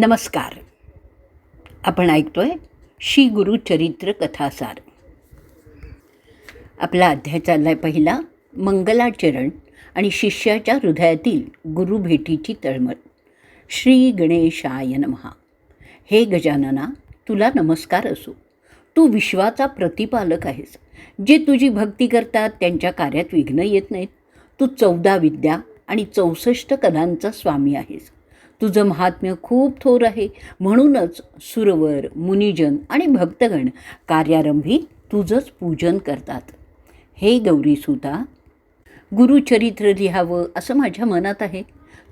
नमस्कार. आपण ऐकतोय श्री गुरुचरित्र कथासार. आपला अध्याय चाललाय पहिला मंगलाचरण आणि शिष्याच्या हृदयातील गुरुभेटीची तळमळ. श्री गणेशाय नमहा हे गजानना तुला नमस्कार असो. तू विश्वाचा प्रतिपालक आहेस. जे तुझी भक्ती करतात त्यांच्या कार्यात विघ्न येत नाहीत. तू चौदा विद्या आणि चौसष्ट कलांचा स्वामी आहेस. तुझं महात्म्य खूप थोर आहे. म्हणूनच सुरवर मुनिजन आणि भक्तगण कार्यारंभी तुझंच पूजन करतात. हे गौरीसुता गुरुचरित्र लिहावं असं माझ्या मनात आहे.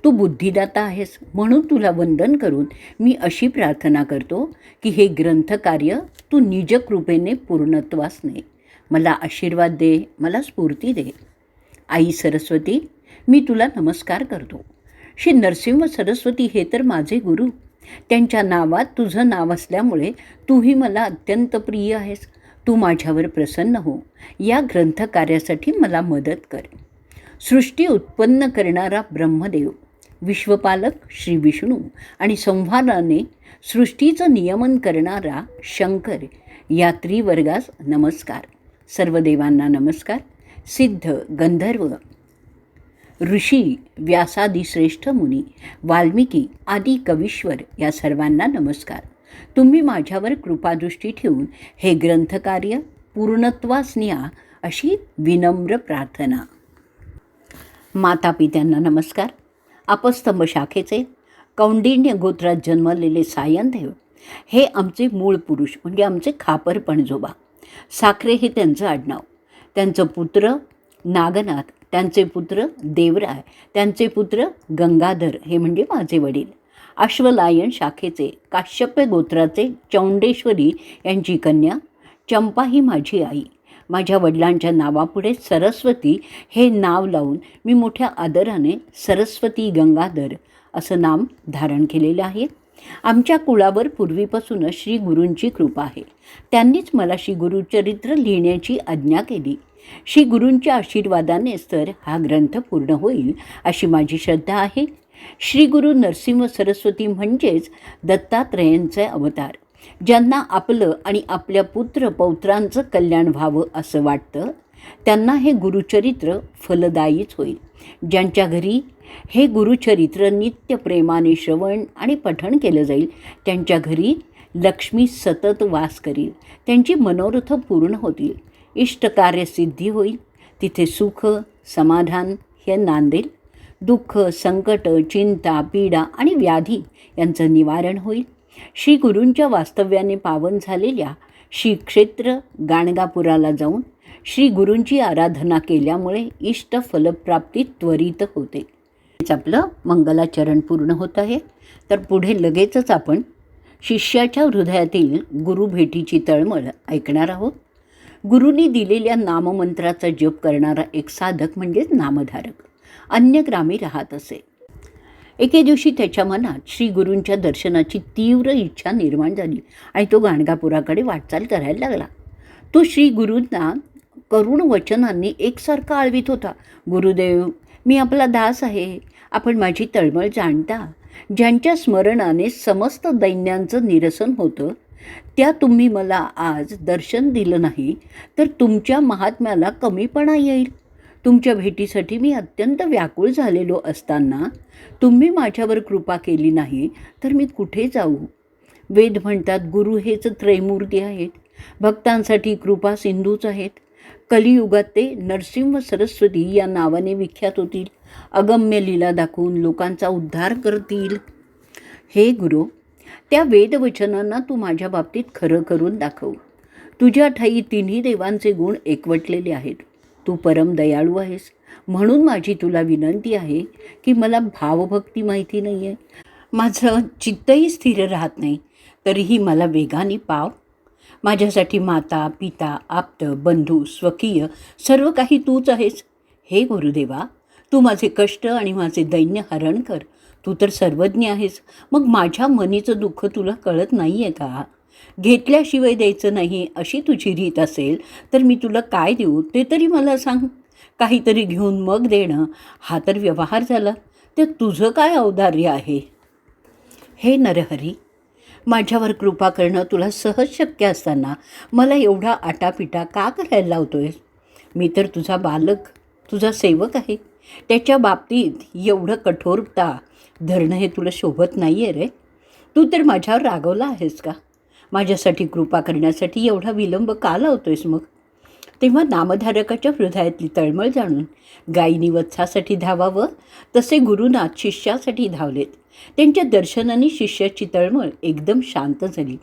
तू बुद्धिदाता आहेस म्हणून तुला वंदन करून मी अशी प्रार्थना करतो की हे ग्रंथकार्य तू निजकृपेने पूर्णत्वास ने. मला आशीर्वाद दे मला स्फूर्ती दे. आई सरस्वती मी तुला नमस्कार करतो. श्री नरसिंह सरस्वती हे तर माझे गुरु. त्यांच्या नावात तुझं नाव असल्यामुळे तूही मला अत्यंत प्रिय आहेस. तू माझ्यावर प्रसन्न हो. या ग्रंथकार्यासाठी मला मदत कर. सृष्टी उत्पन्न करणारा ब्रह्मदेव विश्वपालक श्री विष्णू आणि संहाराने सृष्टीचं नियमन करणारा शंकर या त्रिवर्गास नमस्कार. सर्व देवांना नमस्कार. सिद्ध गंधर्व ऋषी व्यासादी श्रेष्ठ मुनी वाल्मिकी आदी कवीश्वर या सर्वांना नमस्कार. तुम्ही माझ्यावर कृपादृष्टी ठेवून हे ग्रंथकार्य पूर्णत्वास न्या अशी विनम्र प्रार्थना. मातापित्यांना नमस्कार. अपस्तंभ शाखेचे कौंडिण्य गोत्रात जन्मलेले सायनदेव हे आमचे मूळ पुरुष म्हणजे आमचे खापर पणजोबा साखरे हे त्यांचं आडनाव. त्यांचं पुत्र नागनाथ त्यांचे पुत्र देवराय त्यांचे पुत्र गंगाधर हे म्हणजे माझे वडील. अश्वलायन शाखेचे काश्यप्य गोत्राचे चौंडेश्वरी यांची कन्या चंपा ही माझी आई. माझ्या वडिलांच्या नावापुढे सरस्वती हे नाव लावून मी मोठ्या आदराने सरस्वती गंगाधर असं नाम धारण केलेलं आहे. आमच्या कुळावर पूर्वीपासूनच श्री गुरूंची कृपा आहे. त्यांनीच मला श्री गुरुचरित्र लिहिण्याची आज्ञा केली. श्री गुरूंच्या आशीर्वादानेच तर हा ग्रंथ पूर्ण होईल अशी माझी श्रद्धा आहे. श्री गुरु नरसिंह सरस्वती म्हणजेच दत्तात्रेयांचे अवतार ज्यांना आपलं आणि आपल्या पुत्र पौत्रांचं कल्याण व्हावं असं वाटतं त्यांना हे गुरुचरित्र फलदायीच होईल. ज्यांच्या घरी हे गुरुचरित्र नित्य प्रेमाने श्रवण आणि पठण केलं जाईल त्यांच्या घरी लक्ष्मी सतत वास करील त्यांची मनोरथ पूर्ण होतील. इष्टकार्य सिद्धी होईल. तिथे सुख समाधान हे नांदेल. दुःख संकट चिंता पीडा आणि व्याधी यांचं निवारण होईल. श्री गुरूंच्या वास्तव्याने पावन झालेल्या श्री क्षेत्र गाणगापुराला जाऊन श्री गुरूंची आराधना केल्यामुळे इष्ट फलप्राप्ती त्वरित होते. हेच आपलं मंगलाचरण पूर्ण होत आहे. तर पुढे लगेचच आपण शिष्याच्या हृदयातील गुरुभेटीची तळमळ ऐकणार आहोत. गुरुनी दिलेल्या नाममंत्राचा जप करणारा एक साधक म्हणजेच नामधारक अन्य ग्रामी राहत असे. एके दिवशी त्याच्या मनात श्री गुरूंच्या दर्शनाची तीव्र इच्छा निर्माण झाली आणि तो गाणगापुराकडे वाटचाल करायला लागला. तो श्री गुरूंना करुण वचनांनी एकसारखा आळवीत होता. गुरुदेव मी आपला दास आहे. आपण माझी तळमळ जाणता. ज्यांच्या स्मरणाने समस्त दैन्यांचं निरसन होतं त्या तुम्ही मला आज दर्शन दिलं नाही तर तुमच्या महात्म्याला कमीपणा येईल. तुमच्या भेटीसाठी मी अत्यंत व्याकुळ झालेलो असताना तुम्ही माझ्यावर कृपा केली नाही तर मी कुठे जाऊ? वेद म्हणतात गुरु हेच त्रैमूर्ती आहेत. भक्तांसाठी कृपा सिंधूच आहेत. कलियुगात ते नरसिंह सरस्वती या नावाने विख्यात होतील. अगम्य लीला दाखवून लोकांचा उद्धार करतील. हे गुरु त्या वेदवचनांना तू माझ्या बाबतीत खरं करून दाखव. तुझ्या ठाई तिन्ही देवांचे गुण एकवटलेले आहेत. तू परम दयाळू आहेस. म्हणून माझी तुला विनंती आहे की मला भावभक्ती माहिती नाही आहे माझं चित्तही स्थिर राहत नाही. तरीही मला वेगाने पाव. माझ्यासाठी माता पिता आप्त बंधू स्वकीय सर्व काही तूच आहेस. हे गुरुदेवा तू माझे कष्ट आणि माझे दैन्य हरण कर. तू तर सर्वज्ञ आहेस. मग माझ्या मनीचं दुःख तुला कळत नाही आहे का? घेतल्याशिवाय द्यायचं नाही अशी तुझी रीत असेल तर मी तुला काय देऊ? ते तरी मला सांग. काहीतरी घेऊन मग देणं. हा तर व्यवहार झाला. ते तुझं काय औदार्य आहे? हे नरहरी माझ्यावर कृपा करणं तुला सहज शक्य असताना मला एवढा आटापिटा का करायला लावतोय? मी तर तुझा बालक तुझा सेवक आहे. त्याच्या बाबतीत एवढं कठोरता धरणं हे तुला शोभत नाही आहे रे. तू तर माझ्यावर रागवला आहेस का? माझ्यासाठी कृपा करण्यासाठी एवढा विलंब का लावतोयस मग? तेव्हा नामधारकाच्या हृदयातली तळमळ जाणून गायीनी वत्सासाठी धावावं तसे गुरुनाथ शिष्यासाठी धावलेत. त्यांच्या दर्शनाने शिष्याची तळमळ एकदम शांत झाली.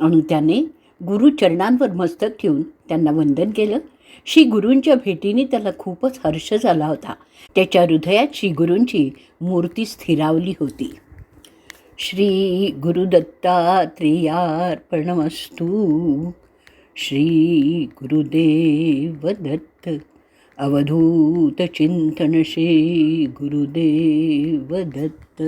आणि त्याने गुरुचरणांवर मस्तक ठेवून त्यांना वंदन केलं. श्री गुरूंच्या भेटीने त्याला खूपच हर्ष झाला होता. त्याच्या हृदयात श्री गुरूंची मूर्ती स्थिरावली होती. श्री गुरुदत्तात्रेयार्पणमस्तू. श्री गुरुदेव दत्त अवधूत चिंतन श्री गुरुदेव दत्त